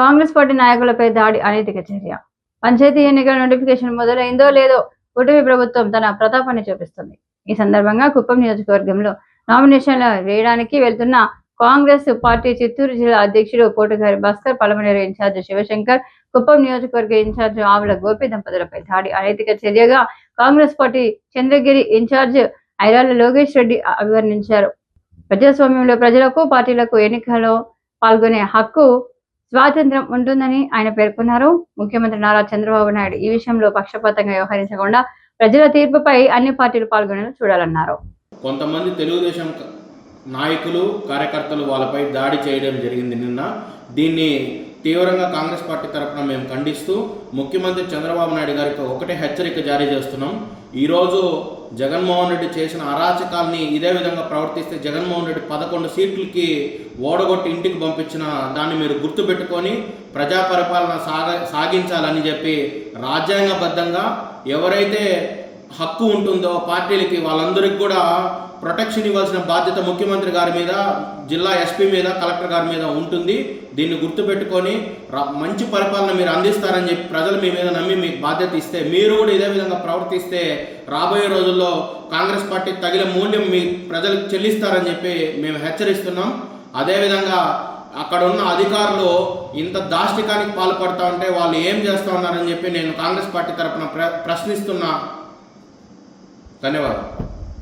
Congress party నాయకులపై దాడి అనైతిక చర్య. పంచాయతీ ఎన్నికల నోటిఫికేషన్ మొదలైందో లేదో కూటమి ప్రభుత్వం తన ప్రతాపాన్ని చూపిస్తుంది. ఈ సందర్భంగా కుప్పం నియోజకవర్గంలో నామినేషన్లు వేయడానికి వెళ్తున్న కాంగ్రెస్ పార్టీ చిత్తూరు జిల్లా అధ్యక్షుడు పోటుగారి భాస్కర్ పలమనేరు ఇన్ఛార్జ్ శివశంకర్ కుప్పం నియోజకవర్గ ఇన్ఛార్జ్ ఆవుల గోపి దంపతులపై దాడి అనైతిక చర్యగా కాంగ్రెస్ పార్టీ చంద్రగిరి ఇన్ఛార్జ్ ఐరాల లోకేష్ రెడ్డి అభివర్ణించారు. ప్రజాస్వామ్యంలో ప్రజలకు పార్టీలకు ఎన్నికల్లో పాల్గొనే హక్కు స్వాతంత్రం ఉంటుందని ఆయన పేర్కొన్నారు. ముఖ్యమంత్రి నారా చంద్రబాబు నాయుడు ఈ విషయంలో పక్షపాతంగా వ్యవహరించకుండా ప్రజల తీర్పుపై అన్ని పార్టీలు పాల్గొనేలా చూడాలన్నారు. కొంతమంది తెలుగుదేశం నాయకులు కార్యకర్తలు వాళ్ళపై దాడి చేయడం జరిగింది నిన్న. దీన్ని తీవ్రంగా కాంగ్రెస్ పార్టీ తరఫున మేము ఖండిస్తూ ముఖ్యమంత్రి చంద్రబాబు నాయుడు గారికి ఒకటే హెచ్చరిక జారీ చేస్తున్నాం. ఈరోజు జగన్మోహన్ రెడ్డి చేసిన అరాచకాల్ని ఇదే విధంగా ప్రవర్తిస్తే జగన్మోహన్ రెడ్డి పదకొండు సీట్లకి ఓడగొట్టి ఇంటికి పంపించిన దాన్ని మీరు గుర్తుపెట్టుకొని ప్రజా పరిపాలన సాగ సాగించాలని చెప్పి రాజ్యాంగబద్ధంగా ఎవరైతే హక్కు ఉంటుందో పార్టీలకి వాళ్ళందరికీ కూడా ప్రొటెక్షన్ ఇవ్వాల్సిన బాధ్యత ముఖ్యమంత్రి గారి మీద జిల్లా ఎస్పీ మీద కలెక్టర్ గారి మీద ఉంటుంది. దీన్ని గుర్తుపెట్టుకొని మంచి పరిపాలన మీరు అందిస్తారని చెప్పి ప్రజలు మీ మీద నమ్మి మీకు బాధ్యత ఇస్తే మీరు కూడా ఇదే విధంగా ప్రవర్తిస్తే రాబోయే రోజుల్లో కాంగ్రెస్ పార్టీ తగిన మూల్యం మీ ప్రజలకు చెల్లిస్తారని చెప్పి మేము హెచ్చరిస్తున్నాం. అదేవిధంగా అక్కడ ఉన్న అధికారులు ఇంత దాష్టికానికి పాల్పడతా ఉంటే వాళ్ళు ఏం చేస్తా ఉన్నారని చెప్పి నేను కాంగ్రెస్ పార్టీ తరపున ప్ర ప్రశ్నిస్తున్నా. धन्यवाद